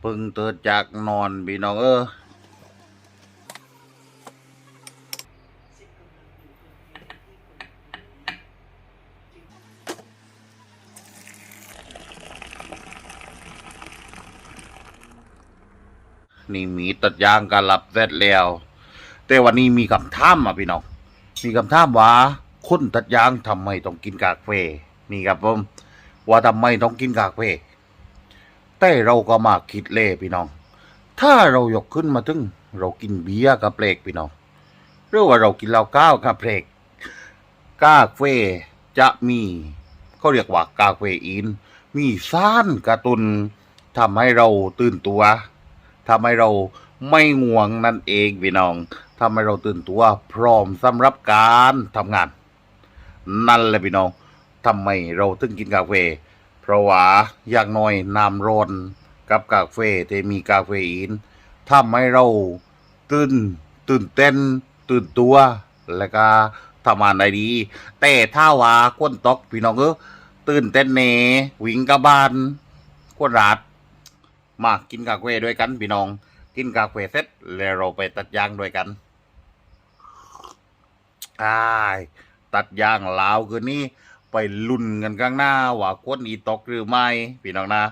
เพิ่งเตือนจากนอนพี่น้องเออนี่มีตัดยางกันหลับเสร็จแล้ว แต่วันนี้มีคำถามอะพี่น้อง มีคำถามว่าคนตัดยางทำไมต้องกินกาแฟนี่ครับผม ว่าทำไมต้องกินกาแฟ แต่เราก็มาคิดเล่พี่น้อง ถ้าเรายกขึ้นมาถึง เรากินเบียร์กับเพลกพี่น้องหรือว่าเรากินเหล้าก้าวกับเพลกกาแฟจะมีเขาเรียกว่ากาเฟอีน มีสารกระตุนทำให้เราตื่นตัวทำให้เราไม่ง่วงนั่นเองพี่น้องทำให้เราตื่นตัว พร้อมสำหรับการทำงาน นั่นแหละพี่น้องทำไมเราถึงกินกาแฟ ระว่าอย่างน้อยน้ำร้อนกับกาแฟที่มีกาเฟอีนทำให้เราตื่นตื่นเต้น ตื่นตัว แล้วก็ทำงานได้ดี แต่ถ้าว่าก้นตกพี่น้องเออตื่นเต้นเนวิ่งกับบ้านก้นราดมากินกาแฟด้วยกันพี่น้อง กินกาแฟเสร็จแล้วเราไปตัดยางด้วยกันอ้ายตัดยางลาวคืนนี้ ไปลุ้นกันข้างหน้าว่าคนอีตกหรือไม่ พี่น้องนะ